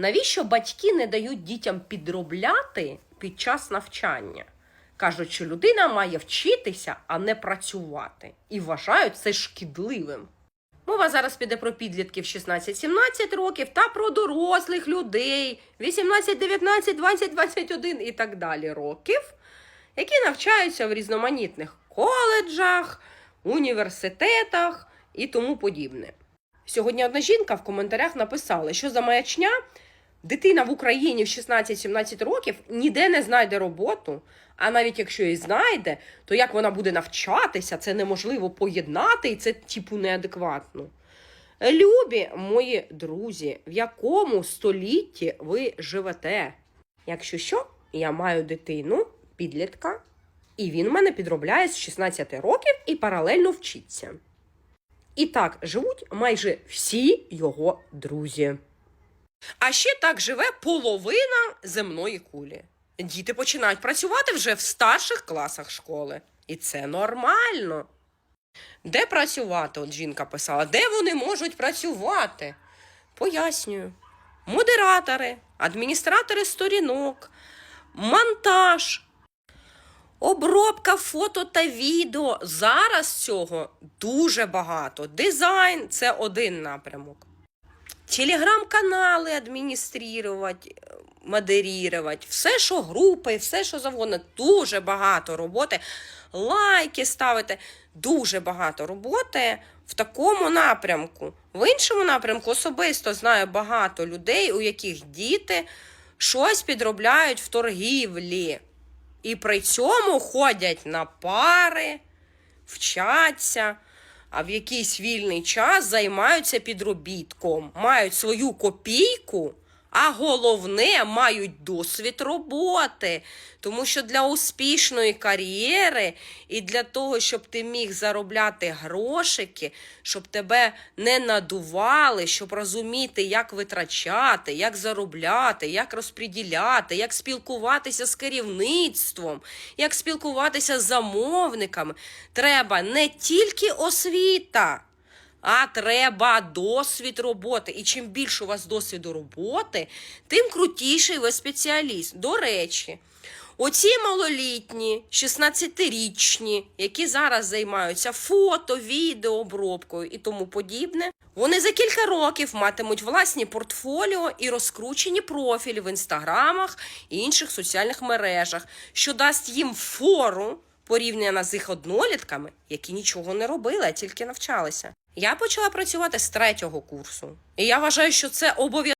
Навіщо батьки не дають дітям підробляти під час навчання? Кажуть, що людина має вчитися, а не працювати, і вважають це шкідливим. Мова зараз піде про підлітків 16-17 років та про дорослих людей 18, 19, 20, 21 і так далі років, які навчаються в різноманітних коледжах, університетах і тому подібне. Сьогодні одна жінка в коментарях написала, що за маячня дитина в Україні в 16-17 років ніде не знайде роботу. А навіть якщо і знайде, то як вона буде навчатися, це неможливо поєднати, і це типу неадекватно. Любі мої друзі, в якому столітті ви живете? Якщо що, я маю дитину, підлітка, і він мене підробляє з 16 років і паралельно вчиться. І так живуть майже всі його друзі. А ще так живе половина земної кулі. Діти починають працювати вже в старших класах школи. І це нормально. Де працювати? От жінка писала, де вони можуть працювати? Пояснюю. Модератори, адміністратори сторінок, монтаж, обробка фото та відео. Зараз цього дуже багато. Дизайн це один напрямок. Телеграм-канали адмініструвати, модерувати, все, що групи, все, що завгодно, дуже багато роботи. Лайки ставити, дуже багато роботи в такому напрямку. В іншому напрямку особисто знаю багато людей, у яких діти щось підробляють в торгівлі. І при цьому ходять на пари, вчаться а в якийсь вільний час займаються підробітком, мають свою копійку, а головне мають досвід роботи. Тому що для успішної кар'єри і для того, щоб ти міг заробляти грошики, щоб тебе не надували, щоб розуміти, як витрачати, як заробляти, як розподіляти, як спілкуватися з керівництвом, як спілкуватися з замовниками, треба не тільки освіта. А треба досвід роботи. І чим більше у вас досвіду роботи, тим крутіший ви спеціаліст. До речі, оці малолітні, 16-річні, які зараз займаються фото, відео, обробкою і тому подібне, вони за кілька років матимуть власні портфоліо і розкручені профілі в інстаграмах і інших соціальних мережах, що дасть їм фору порівняно з їх однолітками, які нічого не робили, а тільки навчалися. Я почала працювати з третього курсу, і я вважаю, що це обов'язково.